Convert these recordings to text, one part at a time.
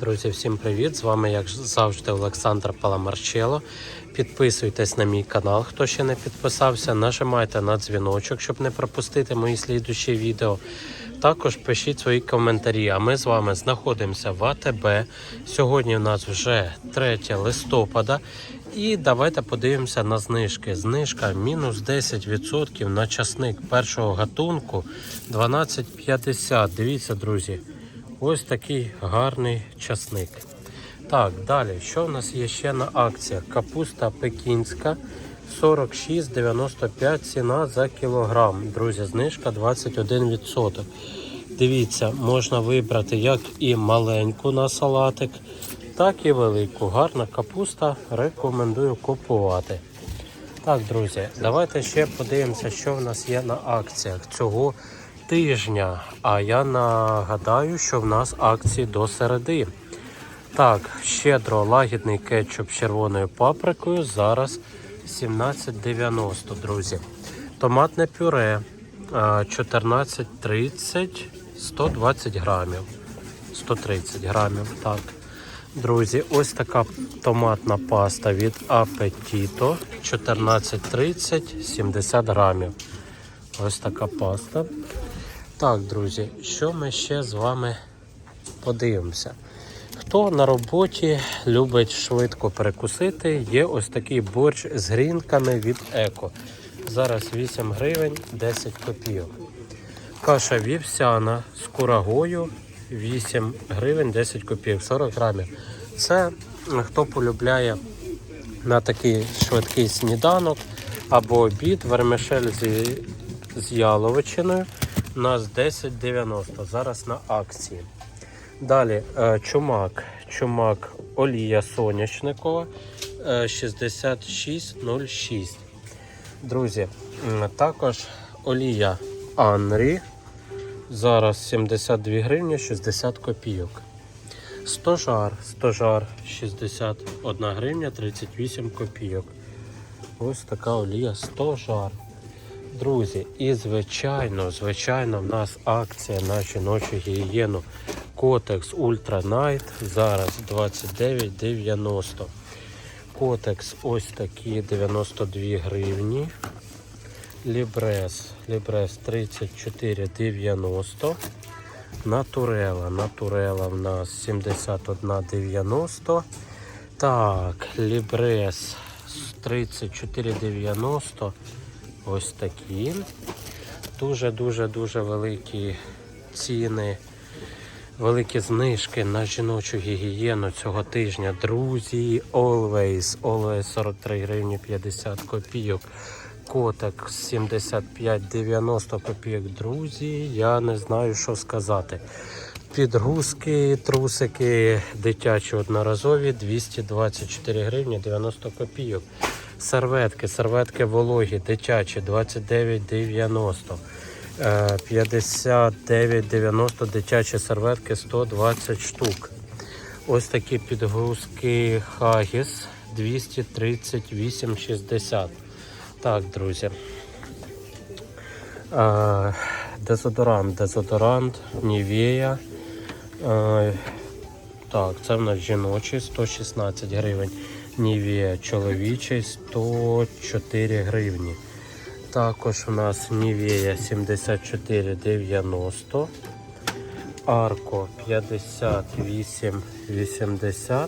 Друзі, всім привіт! З вами, як завжди, Олександр Паламарчело. Підписуйтесь на мій канал, хто ще не підписався. Нажимайте на дзвіночок, щоб не пропустити мої слідущі відео. Також пишіть свої коментарі. А ми з вами знаходимося в АТБ. Сьогодні у нас вже 3 листопада. І давайте подивимося на знижки. Знижка мінус 10% на часник першого гатунку 12,50. Дивіться, друзі. Ось такий гарний часник. Так, далі, що в нас є ще на акціях? Капуста пекінська 46,95 ціна за кілограм. Друзі, знижка 21%. Дивіться, можна вибрати як і маленьку на салатик, так і велику. Гарна капуста. Рекомендую купувати. Так, друзі, давайте ще подивимося, що в нас є на акціях цього тижня. А я нагадаю, що в нас акції до середи. Так, щедро лагідний кетчуп з червоною паприкою. Зараз 17,90, друзі. Томатне пюре 14,30, 120 грамів. 130 грамів, так. Друзі, ось така томатна паста від Апетіто 14,30, 70 грамів. Ось така паста. Так, друзі, що ми ще з вами подивимося? Хто на роботі любить швидко перекусити, є ось такий борщ з грінками від Еко. Зараз 8 гривень 10 копійок. Каша вівсяна з курагою 8 гривень 10 копійок, 40 грамів. Це хто полюбляє на такий швидкий сніданок або обід, вермишель зі, з яловичиною. У нас 10,90. Зараз на акції. Далі е, чумак. Чумак олія соняшникова е, 66,06. Друзі, також олія Анрі. Зараз 72 гривні 60 копійок. Стожар. Стожар 61 гривня 38 копійок. Ось така олія стожар. Друзі, і звичайно, звичайно, в нас акція на жіночу гігієну Котекс Ультра Найт. Зараз 29,90. Котекс ось такі 92 гривні. Лібрес. Лібрес 34,90. Натурела. Натурела в нас 71,90. Так, Лібрес 34,90. Ось такі. Дуже-дуже-дуже великі ціни, великі знижки на жіночу гігієну цього тижня. Друзі, Always, Always 43 гривні 50 копійок. Котик 75-90 копійок. Друзі, я не знаю, що сказати. Підгузки, трусики дитячі одноразові 224 гривні 90 копійок. Серветки, серветки вологі, дитячі 29,90. Е, 59,90 дитячі серветки 120 штук. Ось такі підгрузки Хагіс 238,60. Так, друзі. Е, Дезодорант, дезодорант, Нівея. Е, Так, це в нас жіночий 116 гривень. Нівея чоловічий 104 гривні. Також у нас Нівея 74,90. Арко 58,80.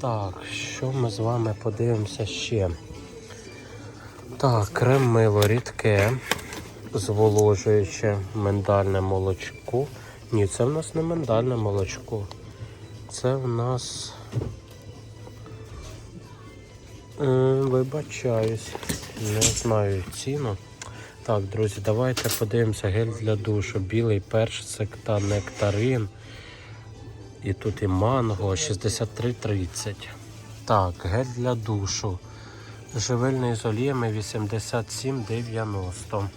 Так, що ми з вами подивимося ще? Так, крем мило рідке, зволожуюче миндальне молочко. Ні, це в нас не миндальне молочко. Це в нас. Е, вибачаюсь, не знаю ціну. Так, друзі, давайте подивимося гель для душу. Білий персик та нектарин. І тут і манго 63,30. Так, гель для душу. Живильний з оліями 87,90.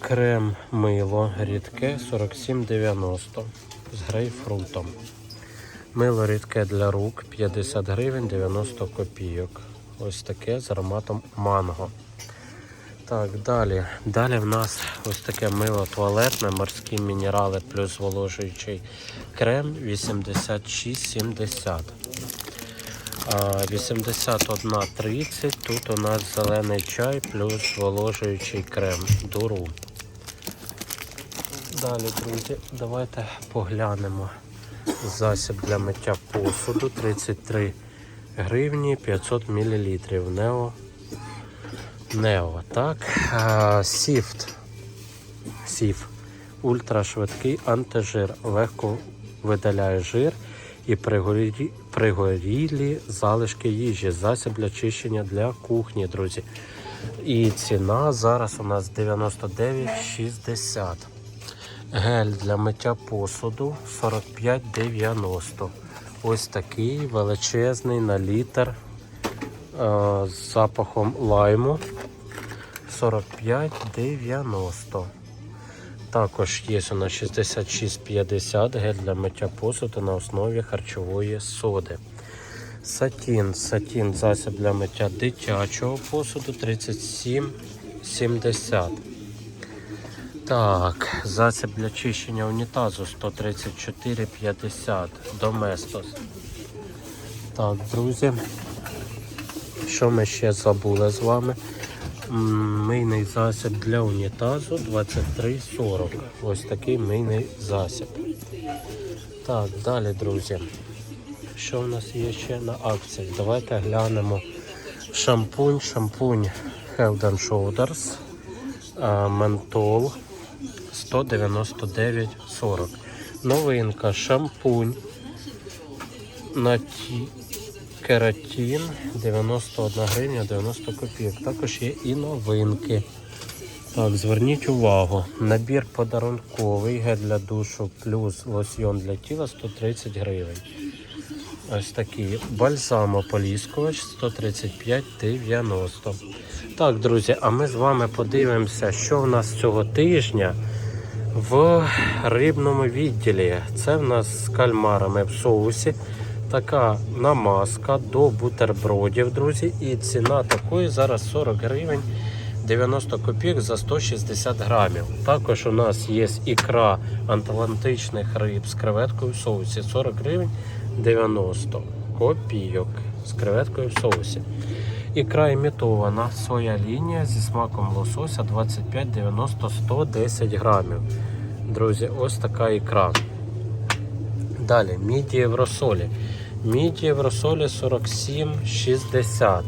Крем мило рідке 47,90 з грейпфрутом. Мило рідке для рук 50 гривень 90 копійок. Ось таке з ароматом манго. Так, далі. Далі в нас ось таке мило туалетне, морські мінерали плюс зволожуючий крем 86,70. 81,30. Тут у нас зелений чай плюс зволожуючий крем. Дуру. Далі, друзі, давайте поглянемо. Засіб для миття посуду 33 гривні 500 мл. Нео. Нео, так. Сіфт. Сіф. Ультрашвидкий антижир. Легко видаляє жир і пригорілі, пригорілі залишки їжі. Засіб для чищення для кухні, друзі. І ціна зараз у нас 99,60. Гель для миття посуду 45,90. Ось такий величезний на літр е, з запахом лайму 45,90. Також є у нас 66,50 гель для миття посуду на основі харчової соди. Сатін, сатін засіб для миття дитячого посуду 37,70. Так, засіб для чищення унітазу 134,50 Доместос. Так, друзі. Що ми ще забули з вами? Мийний засіб для унітазу 23,40. Ось такий мийний засіб. Так, далі, друзі. Що в нас є ще на акції? Давайте глянемо шампунь, шампунь Head Shoulders, а, ментол 199,40. Новинка шампунь на ті... кератин 91 гривня 90 копійок. Також є і новинки. Так, зверніть увагу. Набір подарунковий гель для душу плюс лосьйон для тіла 130 гривень. Ось такий бальзам ополіскувач 135,90. Так, друзі, а ми з вами подивимося, що в нас цього тижня в рибному відділі. Це в нас з кальмарами в соусі. Така намазка до бутербродів, друзі. І ціна такої зараз 40 гривень 90 копійок за 160 грамів. Також у нас є ікра атлантичних риб з креветкою в соусі 40 гривень 90 копійок з креветкою в соусі. Ікра імітована своя лінія зі смаком лосося 25,90 110 грамів. Друзі, ось така ікра. Далі, міді в розсолі. Міді в розсолі 47,60.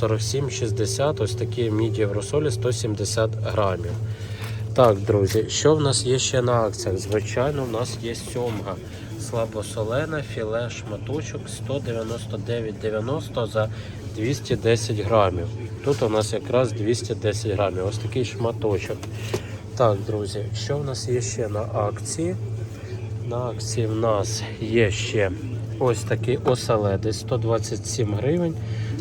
47,60, ось такі міді в розсолі 170 грамів. Так, друзі, що в нас є ще на акціях? Звичайно, в нас є сьомга. Слабосолена, філе, шматочок 199,90 за 210 грамів. Тут у нас якраз 210 грамів. Ось такий шматочок. Так, друзі, що в нас є ще на акції? На акції в нас є ще ось такий оселедець 127 гривень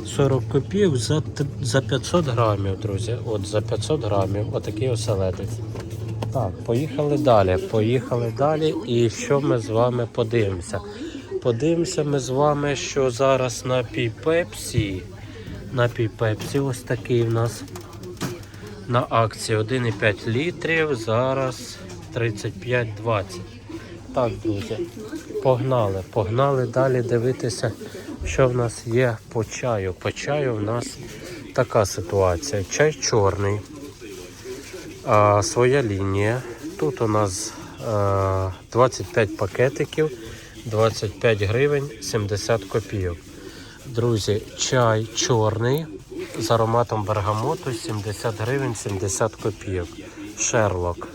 40 копійок за, за 500 грамів, друзі. От за 500 грамів отакий оселедець. Так, поїхали далі. Поїхали далі. І що ми з вами подивимося? Подивимося ми з вами, що зараз напій Пепсі. Напій Пепсі ось такий в нас на акції 1,5 літрів. Зараз 35,20. Так, друзі, погнали, погнали далі дивитися, що в нас є по чаю. По чаю в нас така ситуація. Чай чорний, а, своя лінія. Тут у нас а, 25 пакетиків, 25 гривень 70 копійок. Друзі, чай чорний з ароматом бергамоту 70 гривень 70 копійок. Шерлок.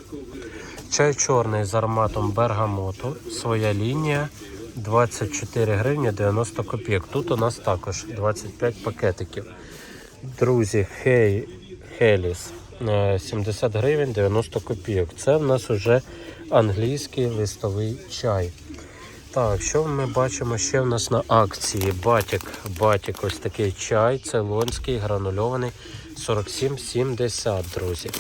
Чай чорний з ароматом бергамоту, своя лінія 24 гривні 90 копійок. Тут у нас також 25 пакетиків. Друзі, хей, Хеліс е, 70 гривень 90 копійок. Це в нас уже англійський листовий чай. Так, що ми бачимо ще в нас на акції? Батік. Батік, ось такий чай, цейлонський, гранульований 47,70, друзі.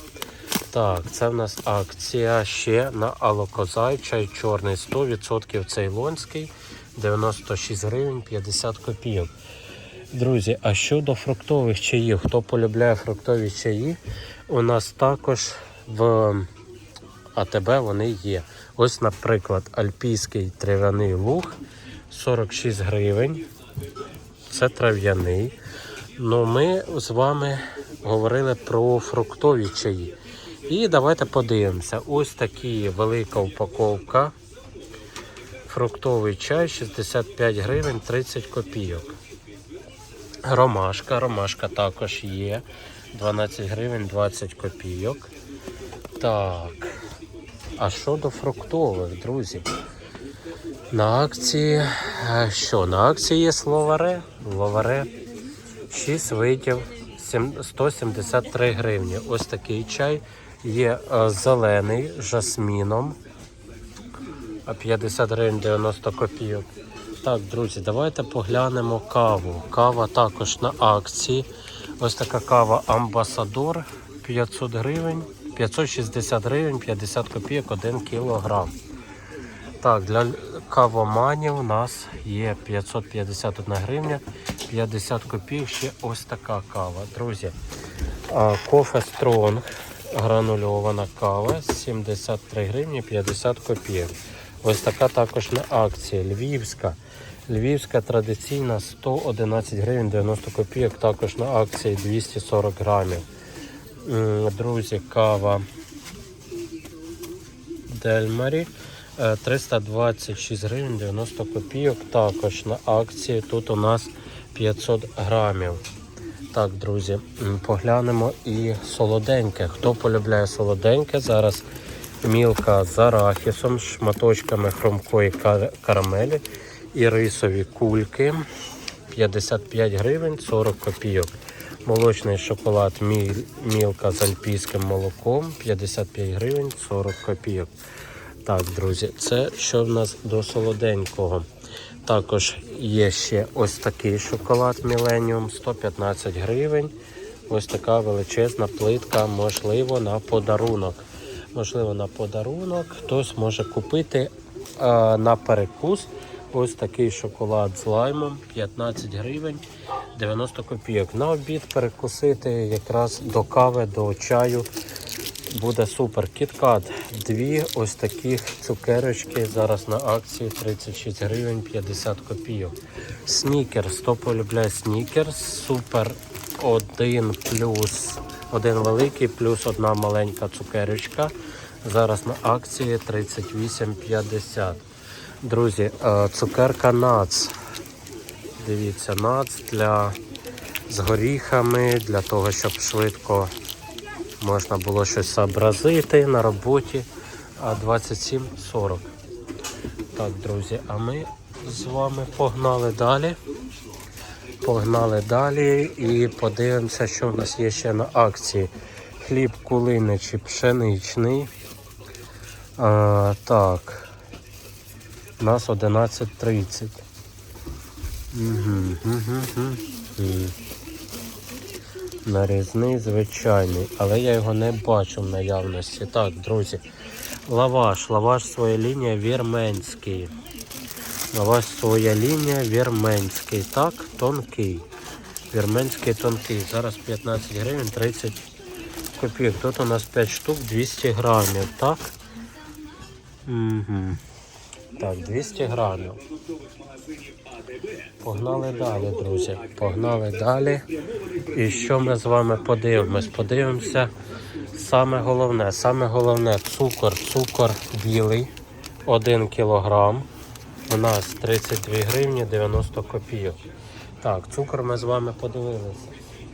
Так, це в нас акція ще на Алокозай, чай чорний 100% цейлонський, 96 гривень 50 копійок. Друзі, а щодо фруктових чаїв, хто полюбляє фруктові чаї, у нас також в АТБ вони є. Ось, наприклад, альпійський трав'яний луг 46 гривень. Це трав'яний. Ну, ми з вами говорили про фруктові чаї. І давайте подивимося. Ось такі велика упаковка. Фруктовий чай 65 гривень 30 копійок. Ромашка, ромашка також є. 12 гривень 20 копійок. Так. А щодо фруктових, друзі? На акції. е, Що? На акції є словаре. Ловаре 6 видів 173 гривні. Ось такий чай. Є е, зелений жасміном. 50 гривень 90 копійок. Так, друзі, давайте поглянемо каву. Кава також на акції. Ось така кава Амбасадор 500 гривень, 560 гривень, 50 копійок 1 кілограм. Так, для кавоманів у нас є 551 гривня, 50 копійок, ще ось така кава. Друзі, кофе Стронг, гранульована кава, 73 гривні, 50 копійок. Ось така також на акції. Львівська. Львівська традиційна 111 гривень 90 копійок, також на акції 240 грамів. М, Друзі, кава Дельмарі е, 326 гривень 90 копійок. Також на акції тут у нас 500 грамів. Так, друзі, поглянемо і солоденьке. Хто полюбляє солоденьке, зараз мілка з арахісом, шматочками хромкої кар- карамелі і рисові кульки 55 гривень 40 копійок. Молочний шоколад мілка з альпійським молоком 55 гривень 40 копійок. Так, друзі, це що в нас до солоденького. Також є ще ось такий шоколад Millennium 115 гривень. Ось така величезна плитка, можливо, на подарунок. Можливо, на подарунок хтось може купити а, на перекус. Ось такий шоколад з лаймом 15 гривень 90 копійок. На обід перекусити якраз до кави, до чаю буде супер. Кіткат. Дві ось таких цукерочки. Зараз на акції 36 гривень 50 копійок. Снікерс. Хто полюбляє снікерс? Супер. Один плюс один великий, плюс одна маленька цукерочка. Зараз на акції 38,50. Друзі, е, цукерка нац. Дивіться, нац для з горіхами, для того, щоб швидко можна було щось зобразити на роботі. А 27,40. Так, друзі, а ми з вами погнали далі. Погнали далі і подивимося, що в нас є ще на акції. Хліб кулиничий пшеничний. А, так. У нас 11.30. Угу, угу, угу. Нарізний звичайний, але я його не бачу в наявності. Так, друзі. Лаваш. Лаваш своя лінія вірменський. Лаваш своя лінія вірменський. Так, тонкий. Вірменський тонкий. Зараз 15 гривень 30 копійок. Тут у нас 5 штук 200 грамів, так? Угу. Так, 200 грамів. Погнали далі, друзі. Погнали далі. І що ми з вами подивимось? Подивимося. Саме головне, саме головне цукор. Цукор білий 1 кілограм. У нас 32 гривні 90 копійок. Так, цукор ми з вами подивилися.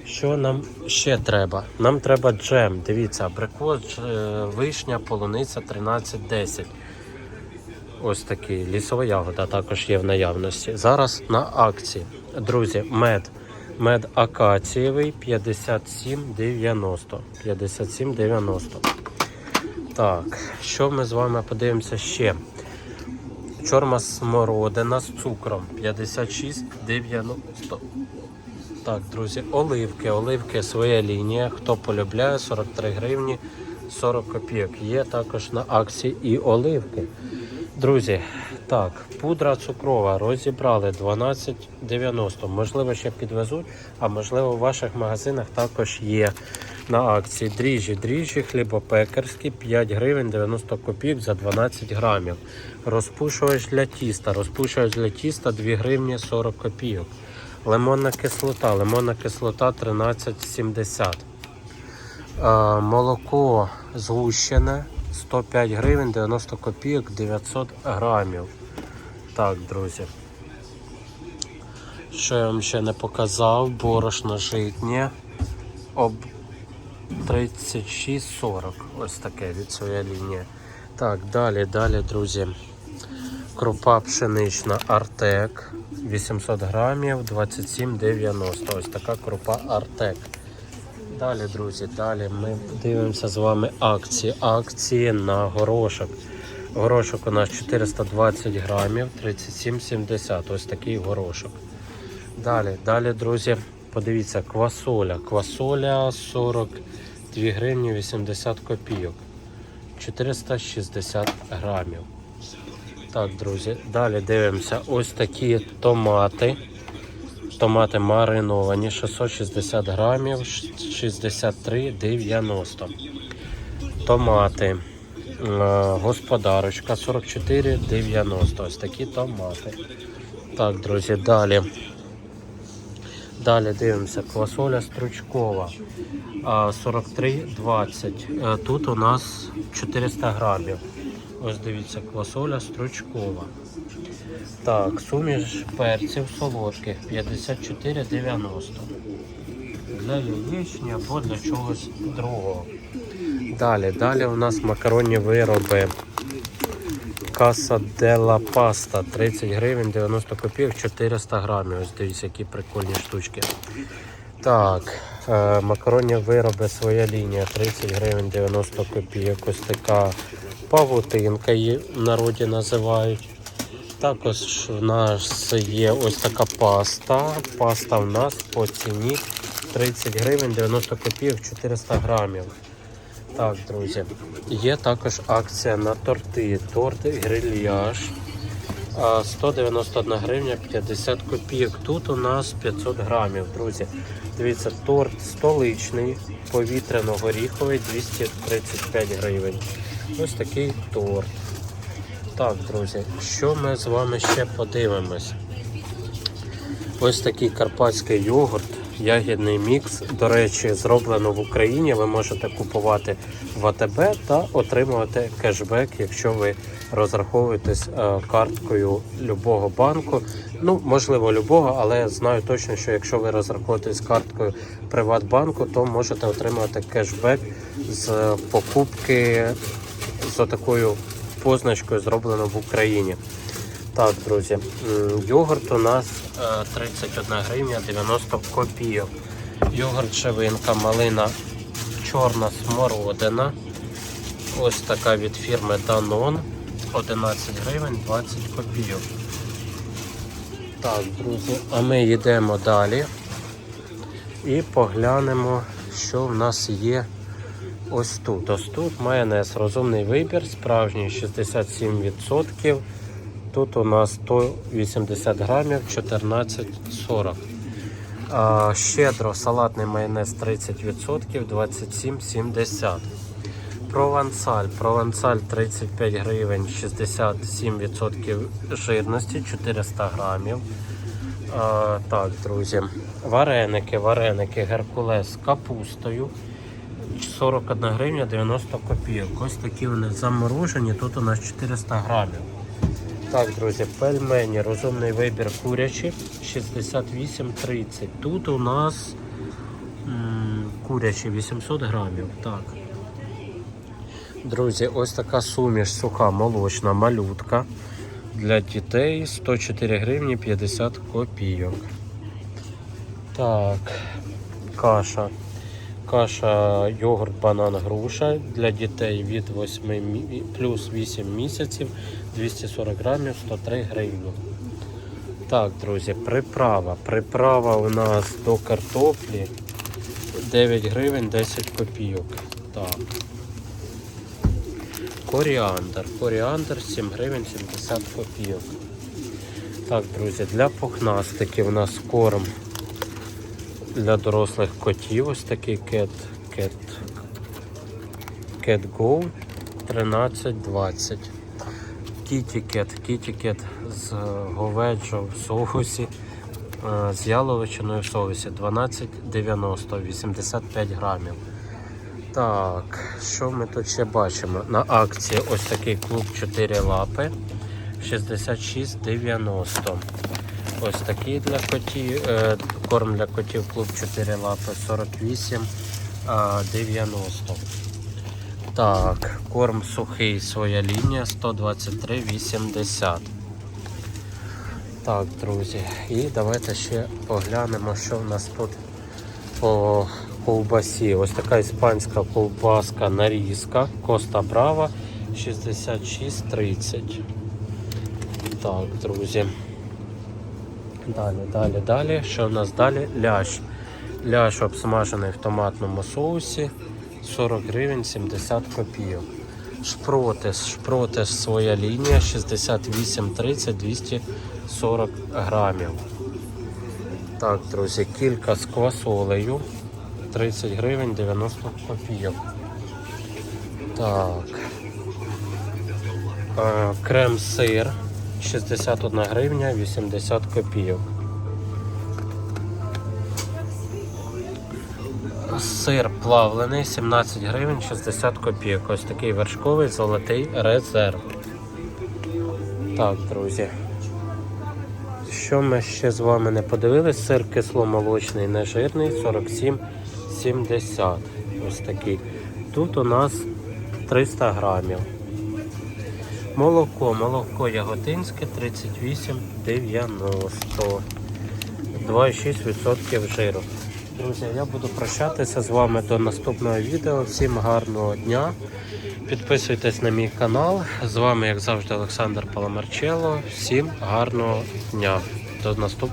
Що нам ще треба? Нам треба джем. Дивіться, абрикос, е, вишня, полуниця 13,10. Ось такий лісова ягода також є в наявності. Зараз на акції. Друзі, мед. Мед акацієвий 57,90. 57,90. Так, що ми з вами подивимося ще? Чорна смородина з цукром 56,90. Так, друзі, оливки. Оливки своя лінія. Хто полюбляє 43 гривні 40 копійок. Є також на акції і оливки. Друзі, Так, пудра цукрова розібрали 12,90. Можливо, ще підвезуть, а можливо, в ваших магазинах також є на акції. Дріжджі, дріжджі, хлібопекарські 5 гривень 90 копійок за 12 грамів. Розпушувач для тіста. Розпушувач для тіста 2 гривні 40 копійок. Лимонна кислота. Лимонна кислота 13,70. Е, молоко згущене 105 гривень 90 копійок 900 грамів. Так, друзі. Що я вам ще не показав, борошно житнє об 36,40. Ось таке від своєї лінії. Так, далі, далі, друзі. Крупа пшенична Артек 800 грамів 27,90. Ось така крупа Артек. Далі, друзі, далі ми дивимося з вами акції. Акції на горошок. Горошок у нас 420 грамів, 37,70. Ось такий горошок. Далі, далі, друзі, подивіться, квасоля. Квасоля 42 гривні 80 копійок. 460 грамів. Так, друзі, далі дивимося ось такі томати. Томати мариновані 660 грамів 63,90. Томати. е, Господарочка 44,90. Ось такі томати. Так, друзі, далі. Далі дивимося. Квасоля стручкова. 43,20. Е, Тут у нас 400 грамів. Ось дивіться, квасоля стручкова. Так, суміш перців солодких 54,90. Для яєчні або для чогось другого. Далі, далі у нас макаронні вироби. Каса Делла Паста 30 гривень 90 копійок 400 грамів. Ось дивіться, які прикольні штучки. Так, е, макаронні вироби своя лінія 30 гривень 90 копійок. Ось така павутинка її в народі називають. Також в нас є ось така паста. Паста в нас по ціні 30 гривень 90 копійок 400 грамів. Так, друзі, є також акція на торти. Торт грильяж. 191 гривня 50 копійок. Тут у нас 500 грамів, друзі. Дивіться, торт столичний, повітряно-горіховий 235 гривень. Ось такий торт. Так, друзі, що ми з вами ще подивимось? Ось такий карпатський йогурт, ягідний мікс. До речі, зроблено в Україні. Ви можете купувати в АТБ та отримувати кешбек, якщо ви розраховуєтесь е, карткою любого банку. Ну, можливо, любого, але знаю точно, що якщо ви розраховуєтесь карткою Приватбанку, то можете отримати кешбек з покупки з такою позначкою зроблено в Україні. Так, друзі, йогурт у нас е, 31 гривня 90 копійок. Йогурт шевинка, малина, чорна смородина. Ось така від фірми Danone. 11 гривень 20 копійок. Так, друзі, а ми йдемо далі і поглянемо, що в нас є ось тут. Ось тут майонез розумний вибір, справжній 67%. Тут у нас 180 грамів 14,40. А, щедро салатний майонез 30%, 27,70. Провансаль. Провансаль 35 гривень 67% жирності, 400 грамів. А, так, друзі. Вареники, вареники, геркулес з капустою. 41 гривня 90 копійок. Ось такі вони заморожені, тут у нас 400 грамів. Так, друзі, пельмені, розумний вибір курячі 68,30. Тут у нас курячі 800 грамів. Так. Друзі, ось така суміш суха молочна малютка для дітей 104 гривні 50 копійок. Так, каша. Каша йогурт, банан, груша для дітей від 8 плюс 8 місяців 240 грамів 103 гривні. Так, друзі, приправа. Приправа у нас до картоплі 9 гривень 10 копійок. Так. коріандр. Коріандр 7 гривень 70 копійок. Так, друзі, для пухнастиків у нас корм для дорослих котів. Ось такий кет, кет, кет Go 13,20. Кітікет, кітікет з говеджо в соусі, е, з яловичиною в соусі 12,90, 85 грамів. Так, що ми тут ще бачимо? На акції ось такий клуб 4 лапи 66,90. Ось такий для котів, е, корм для котів клуб 4 лапи 48,90. Так, корм сухий, своя лінія 123,80. Так, друзі, і давайте ще поглянемо, що в нас тут по ковбасі. Ось така іспанська ковбаска нарізка Коста Брава 66,30. Так, друзі. Далі, далі, далі. Що в нас далі? Ляш. Ляш обсмажений в томатному соусі 40 гривень 70 копійок. Шпротис. Шпротис своя лінія 68,30 240 грамів. Так, друзі, кілька з квасолею 30 гривень 90 копійок. Так. Е, Крем-сир 61 гривня 80 копійок. Сир плавлений 17 гривень 60 копійок. Ось такий вершковий золотий резерв. Так, друзі. Що ми ще з вами не подивились? Сир кисломолочний, нежирний 47,70. Ось такий. Тут у нас 300 грамів. Молоко, молоко яготинське 38,90. 2,6% жиру. Друзі, я буду прощатися з вами до наступного відео. Всім гарного дня. Підписуйтесь на мій канал. З вами, як завжди, Олександр Паламарчело. Всім гарного дня. До наступного.